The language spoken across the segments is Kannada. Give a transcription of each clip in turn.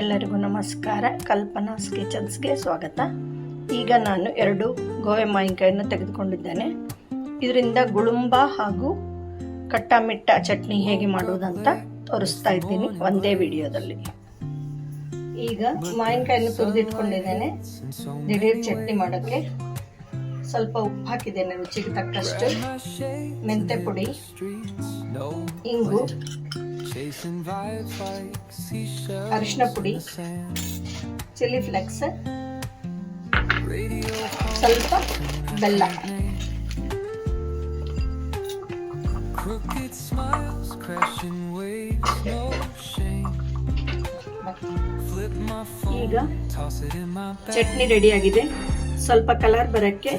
ಎಲ್ಲರಿಗೂ ನಮಸ್ಕಾರ. ಕಲ್ಪನಾಸ್ ಕಿಚನ್ಸ್ಗೆ ಸ್ವಾಗತ. ಈಗ ನಾನು ಎರಡು ಗೋವೆ ಮಾವಿನಕಾಯನ್ನು ತೆಗೆದುಕೊಂಡಿದ್ದೇನೆ. ಇದರಿಂದ ಗುಳುಂಬ ಹಾಗೂ ಕಟ್ಟಾಮಿಟ್ಟ ಚಟ್ನಿ ಹೇಗೆ ಮಾಡುವುದಂತ ತೋರಿಸ್ತಾ ಇದ್ದೀನಿ ಒಂದೇ ವಿಡಿಯೋದಲ್ಲಿ. ಈಗ ಮಾವಿನಕಾಯನ್ನು ತುರಿದಿಟ್ಕೊಂಡಿದ್ದೇನೆ. ದಿಢೀರ್ ಚಟ್ನಿ ಮಾಡೋಕ್ಕೆ ಸ್ವಲ್ಪ ಉಪ್ಪು ಹಾಕಿದ್ದೇನೆ, ರುಚಿಗೆ ತಕ್ಕಷ್ಟು. ಮೆಂತೆ ಪುಡಿ, ಇಂಗು ಅರಿಶಿನ ಪುಡಿ. ಚಿಲ್ಲಿ ಫ್ಲೆಕ್ಸ್ ಸ್ವಲ್ಪ ಬೆಲ್ಲ. ಈಗ ಚಟ್ನಿ ರೆಡಿ ರೆಡಿಯಾಗಿದೆ ಸ್ವಲ್ಪ ಕಲರ್ ಬರೋಕ್ಕೆ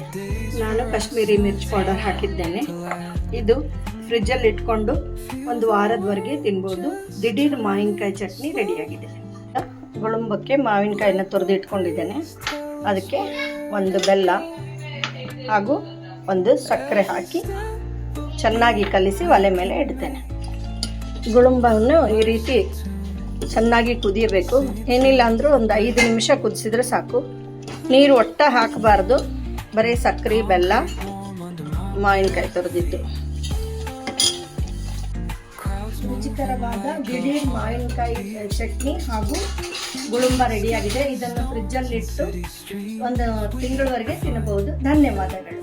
ನಾನು ಕಾಶ್ಮೀರಿ ಮಿರ್ಚ್ ಪೌಡರ್ ಹಾಕಿದ್ದೇನೆ. ಇದು ಫ್ರಿಜ್ಜಲ್ಲಿ ಇಟ್ಕೊಂಡು ಒಂದು ವಾರದವರೆಗೆ ತಿನ್ಬೋದು. ದಿಢೀರ್ ಮಾವಿನಕಾಯಿ ಚಟ್ನಿ ರೆಡಿಯಾಗಿದೆ. ಗುಳುಂಬಕ್ಕೆ ಮಾವಿನಕಾಯಿನ ತೊರೆದು ಇಟ್ಕೊಂಡಿದ್ದೇನೆ. ಅದಕ್ಕೆ ಒಂದು ಬೆಲ್ಲ ಹಾಗೂ ಒಂದು ಸಕ್ಕರೆ ಹಾಕಿ ಚೆನ್ನಾಗಿ ಕಲಿಸಿ ಒಲೆ ಮೇಲೆ ಇಡ್ತೇನೆ. ಗುಳುಂಬವನ್ನು ಈ ರೀತಿ ಚೆನ್ನಾಗಿ ಕುದಿಯಬೇಕು. ಏನಿಲ್ಲ ಅಂದರೂ ಒಂದು ಐದು ನಿಮಿಷ ಕುದಿಸಿದ್ರೆ ಸಾಕು. ನೀರು ಒಟ್ಟ ಹಾಕಬಾರ್ದು. ಬರೀ ಸಕ್ಕರೆ, ಬೆಲ್ಲ, ಮಾವಿನಕಾಯಿ ತುರಿದಿದ್ದು. ರುಚಿಕರವಾದ ದಿಢೀರ್ ಮಾವಿನಕಾಯಿ ಚಟ್ನಿ ಹಾಗೂ ಗುಳುಂಬ ರೆಡಿಯಾಗಿದೆ. ಇದನ್ನು ಫ್ರಿಜ್ಜಲ್ಲಿಟ್ಟು ಒಂದು ತಿಂಗಳವರೆಗೆ ತಿನ್ನಬಹುದು. ಧನ್ಯವಾದಗಳು.